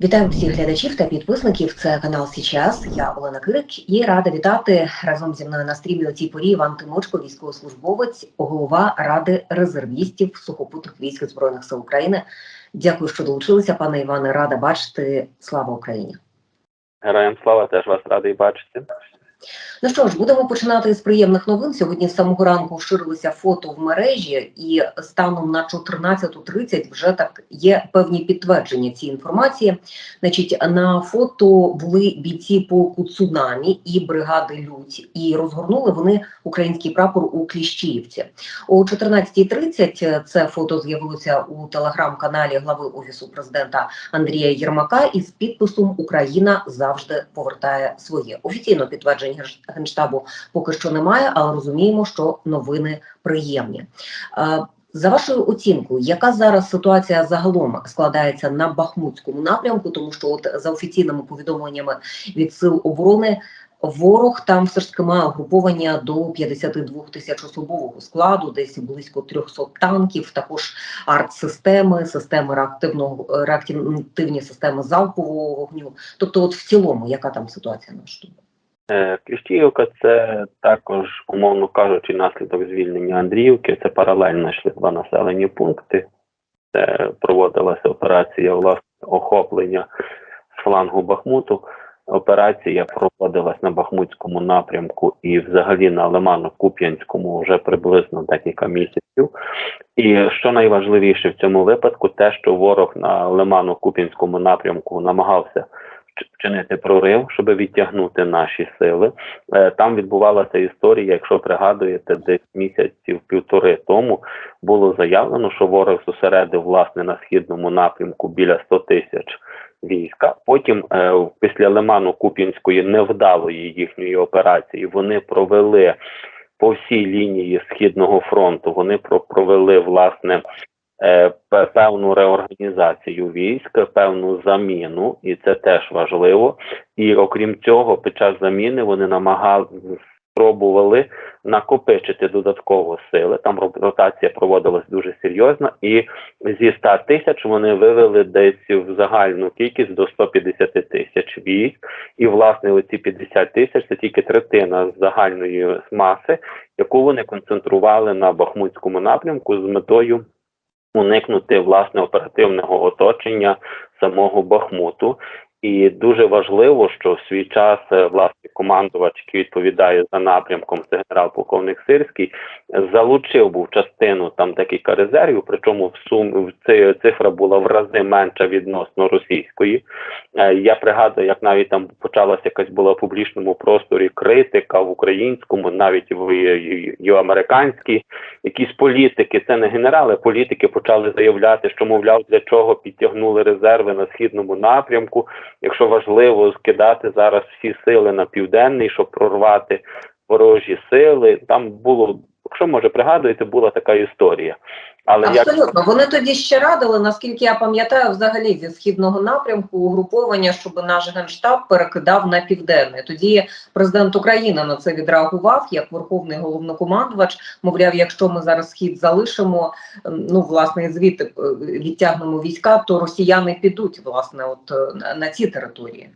Вітаю всіх глядачів та підписників. Це канал Січас. Я Олена Кирик і рада вітати разом зі мною на стрімі у цій порі Іван Тимочко, військовослужбовець, голова ради резервістів сухопутних військ збройних сил України. Дякую, що долучилися, пане Іване. Рада бачити. Слава Україні! Героям слава теж вас радий бачити. Ну що ж, будемо починати з приємних новин. Сьогодні з самого ранку ширилися фото в мережі, і станом на 14.30 вже так є певні підтвердження цієї інформації. Значить, на фото були бійці полку цунамі і бригади Людь, і розгорнули вони український прапор у Кліщіївці. О 14.30 це фото з'явилося у телеграм-каналі глави офісу президента Андрія Єрмака із підписом Україна завжди повертає своє офіційно підтвердження Генш- генштабу поки що немає, але розуміємо, що новини приємні. Е, За вашою оцінкою, яка зараз ситуація загалом складається на Бахмутському напрямку, тому що от за офіційними повідомленнями від сил оборони. Ворог там все ж таки має угруповання до 52 тисяч особового складу, десь близько 300 танків, також арт-системи, системи реактивного реактивні системи залпового вогню. Тобто, от в цілому, яка там ситуація на штуку? Е, Кліщіївка це також, умовно кажучи, наслідок звільнення Андріївки. Це паралельно йшли два населені пункти. Це проводилася операція власне охоплення з флангу Бахмуту. Операція проводилась на Бахмутському напрямку і взагалі на Лимано-Куп'янському вже приблизно декілька місяців. І що найважливіше в цьому випадку, те, що ворог на Лимано-Куп'янському напрямку намагався вчинити прорив, щоб відтягнути наші сили. Е, Там відбувалася історія, якщо пригадуєте, десь місяців півтори тому було заявлено, що ворог зосередив власне на східному напрямку біля 100 тисяч війська. Потім, е, після Лиману Куп'янської невдалої їхньої операції, вони провели по всій лінії східного фронту. Вони про- провели власне певну реорганізацію військ, певну заміну, і це теж важливо. І окрім цього, під час заміни вони намагали спробували накопичити додатково сили. Там ротація проводилась дуже серйозно, і зі 100 тисяч вони вивели десь в загальну кількість до 150 тисяч військ. І власне оці 50 тисяч це тільки третина загальної маси, яку вони концентрували на Бахмутському напрямку з метою уникнути власне оперативного оточення самого Бахмуту. І дуже важливо, що в свій час е, власне командувач, який відповідає за напрямком, це генерал-полковник Сирський, залучив був частину там декілька резервів. Причому в сум в цифра була в рази менша відносно російської. Е, Я пригадую, як навіть там почалася якась була в публічному просторі критика в українському, навіть в й- й- американській. Якісь політики, це не генерали, політики почали заявляти, що мовляв для чого підтягнули резерви на східному напрямку. Якщо важливо скидати зараз всі сили на південний, щоб прорвати ворожі сили. Там було, якщо може пригадуєте, була така історія. Але як вони тоді ще радили, наскільки я пам'ятаю, взагалі зі східного напрямку угруповання, щоб наш генштаб перекидав на південний. Тоді президент України на це відреагував як верховний головнокомандувач. Мовляв, якщо ми зараз схід залишимо, ну власне звідти е, відтягнемо війська, то росіяни підуть власне, от е, на ці території.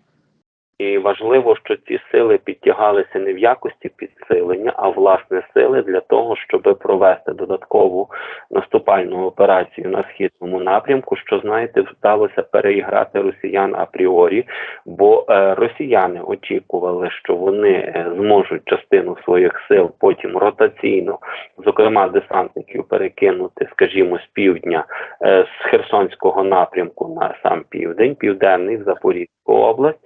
І важливо, що ці сили підтягалися не в якості підсилення, а власне сили для того, щоб провести додаткову наступальну операцію на східному напрямку. Що знаєте, вдалося переіграти росіян апріорі, бо е, росіяни очікували, що вони е, зможуть частину своїх сил потім ротаційно, зокрема десантників, перекинути, скажімо, з півдня е, з Херсонського напрямку на сам південь, південний в Запорізьку область.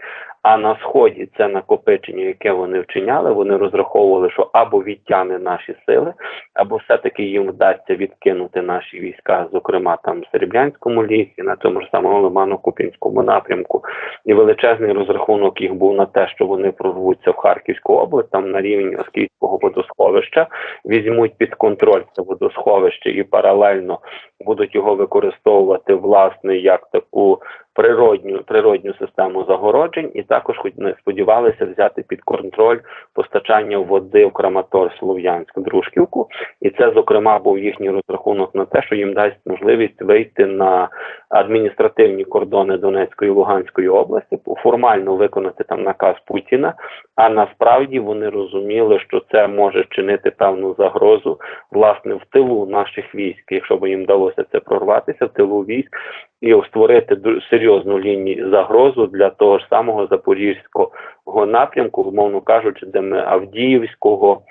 А на сході це накопичення, яке вони вчиняли, вони розраховували, що або відтягне наші сили, або все-таки їм вдасться відкинути наші війська, зокрема там в Серебрянському лісі, на тому ж самому Лимано-Купінському напрямку. І величезний розрахунок їх був на те, що вони прорвуться в Харківську область, там на рівні Оскільського водосховища, візьмуть під контроль це водосховище і паралельно будуть його використовувати власне як таку природню природню систему загороджень, і також хоч не сподівалися взяти під контроль постачання води в Краматорськ, Слов'янськ, Дружківку. І це, зокрема, був їхній розрахунок на те, що їм дасть можливість вийти на адміністративні кордони Донецької і Луганської області, формально виконати там наказ Путіна. А насправді вони розуміли, що це може чинити певну загрозу власне в тилу наших військ, якщо б їм вдалося це прорватися в тилу військ і створити серйозну лінію загрозу для того ж самого запорізького напрямку, умовно кажучи, де ми Авдіївського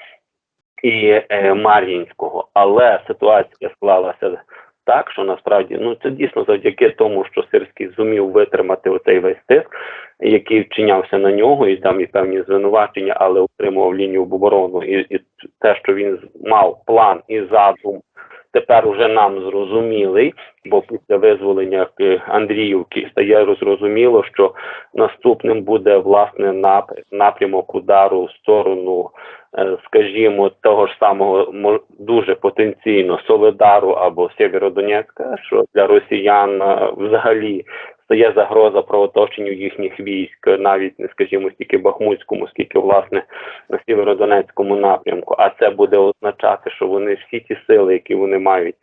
і е, Мар'їнського. Але ситуація склалася так, що насправді ну це дійсно завдяки тому, що Сирський зумів витримати оцей весь тиск, який вчинявся на нього, і там і певні звинувачення, але утримував лінію оборону, і, і те, що він мав план і задум. Тепер уже нам зрозумілий, бо після визволення е, Андріївки стає зрозуміло, що наступним буде власне нап- напрямок удару в сторону, е, скажімо, того ж самого мо- дуже потенційно Солидару або Сєвєродонецька, що для росіян е, взагалі стає загроза про оточенню їхніх військ, навіть не скажімо стільки Бахмутському, скільки власне на Сєвєродонецькому напрямку. А це буде означати, що вони всі ті сили, які вони мають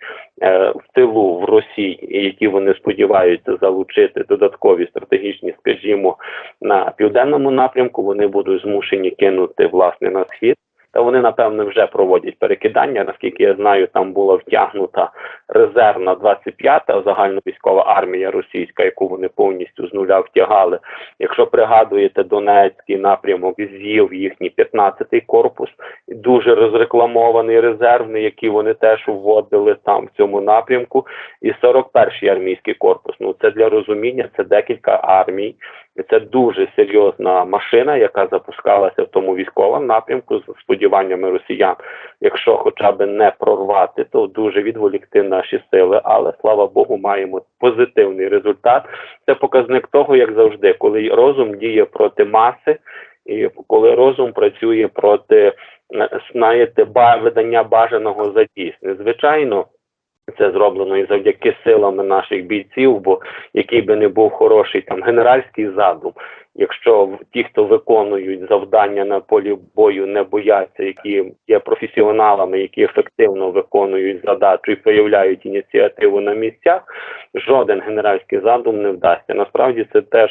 е, в тилу в Росії, які вони сподіваються залучити додаткові стратегічні, скажімо, на південному напрямку, вони будуть змушені кинути власне на схід. Та вони напевне вже проводять перекидання. Наскільки я знаю, там була втягнута резервна 25-та загальновійськова армія російська, яку вони повністю з нуля втягали. Якщо пригадуєте Донецький напрямок, з'їв їхній 15-й корпус, дуже розрекламований резервний, який вони теж вводили там в цьому напрямку, і 41-й армійський корпус. Ну це для розуміння, це декілька армій. Це дуже серйозна машина, яка запускалася в тому військовому напрямку з сподіваннями росіян. Якщо хоча б не прорвати, то дуже відволікти наші сили. Але слава Богу, маємо позитивний результат. Це показник того, як завжди, коли розум діє проти маси, і коли розум працює проти е, знаєте, видання бажаного за дійсне. Звичайно. Це зроблено і завдяки силами наших бійців, бо який би не був хороший там генеральський задум, якщо ті, хто виконують завдання на полі бою, не бояться, які є професіоналами, які ефективно виконують задачу і проявляють ініціативу на місцях, жоден генеральський задум не вдасться. Насправді це теж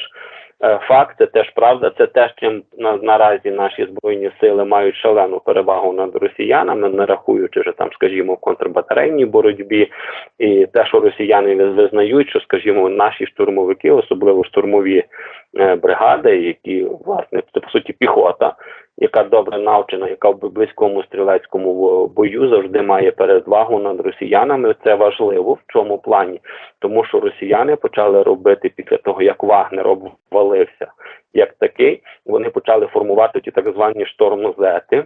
факт, це теж правда, це те, чим на, наразі наші збройні сили мають шалену перевагу над росіянами, не рахуючи вже там, скажімо, в контрбатарейній боротьбі, і те, що росіяни визнають, що, скажімо, наші штурмовики, особливо штурмові е, бригади, які власне це по суті піхота, яка добре навчена, яка в близькому стрілецькому бою завжди має перевагу над росіянами. Це важливо в чому плані, тому що росіяни почали робити після того, як Вагнер обвалився, як такий, вони почали формувати ті так звані штормозети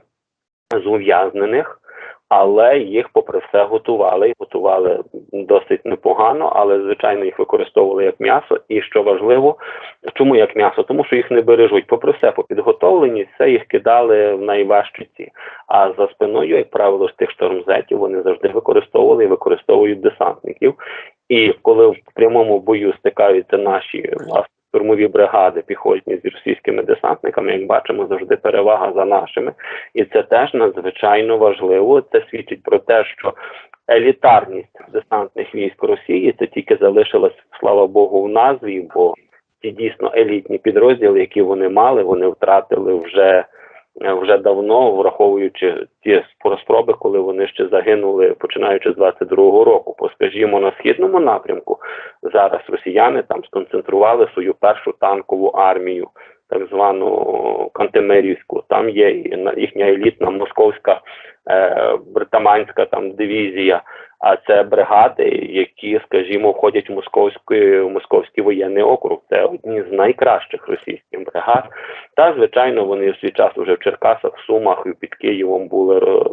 з ув'язнених. Але їх, попри все, готували готували досить непогано, але звичайно їх використовували як м'ясо. І що важливо, чому як м'ясо? Тому що їх не бережуть. Попри все, по підготовленість, все їх кидали в найважчиці. А за спиною, як правило, з тих штормзетів вони завжди використовували і використовують десантників. І коли в прямому бою стикаються наші власне штурмові бригади піхотні з російськими десантниками, як бачимо, завжди перевага за нашими, і це теж надзвичайно важливо. Це свідчить про те, що елітарність десантних військ Росії це тільки залишилась, слава Богу, в назві, бо ті дійсно елітні підрозділи, які вони мали, вони втратили вже. Е, Вже давно, враховуючи ті спро- спроби, коли вони ще загинули, починаючи з 22-го року, По скажімо, на східному напрямку зараз росіяни там сконцентрували свою першу танкову армію, так звану Кантемирівську. Там є їхня елітна московська е, бритаманська там дивізія. А це бригади, які, скажімо, входять в московський, в московський воєнний округ. Це одні з найкращих російських бригад. Та звичайно, вони в свій час вже в Черкасах, в Сумах і під Києвом були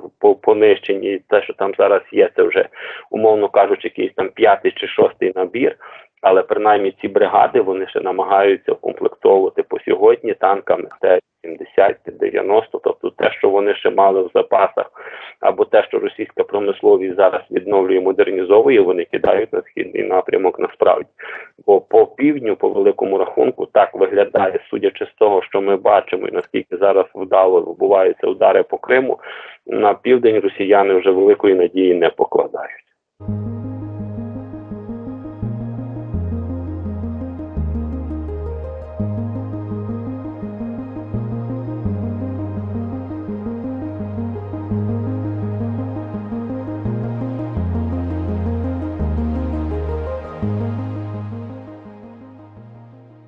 понищені. Те, що там зараз є, це вже умовно кажучи, якийсь там п'ятий чи шостий набір. Але принаймні ці бригади вони ще намагаються комплектовувати по сьогодні танками Т-70, Т-90, тобто те, що вони ще мали в запасах, або те, що російська промисловість зараз відновлює, модернізовує, вони кидають на східний напрямок насправді. Бо по півдню, по великому рахунку, так виглядає, судячи з того, що ми бачимо, і наскільки зараз вдало відбуваються удари по Криму, на південь росіяни вже великої надії не покладають.